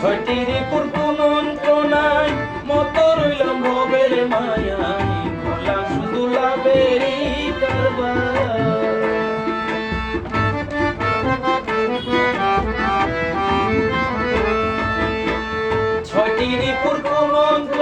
ছয়টি রিপুর কুমন্ত্রণায় মত রইলাম ভবের মায়ায় বললাম শুধু লাভেরই ছয়টি রিপুর কুমন্ত্র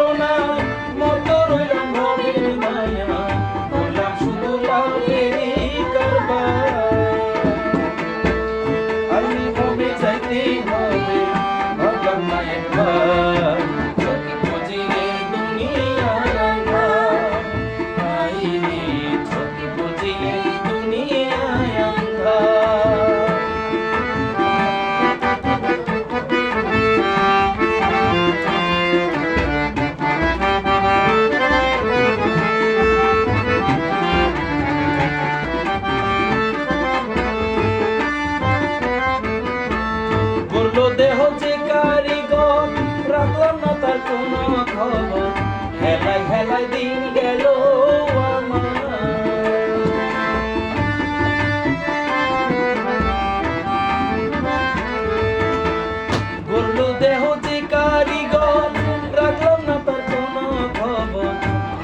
কারিগর রাখলাম না তার কোনো খবর।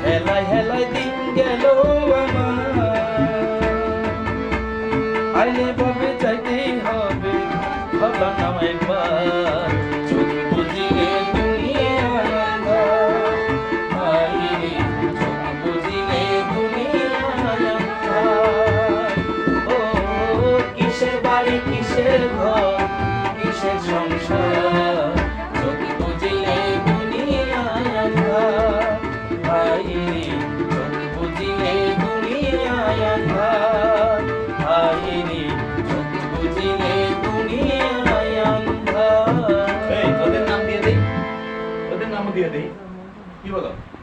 হেলায় হেলায় adam.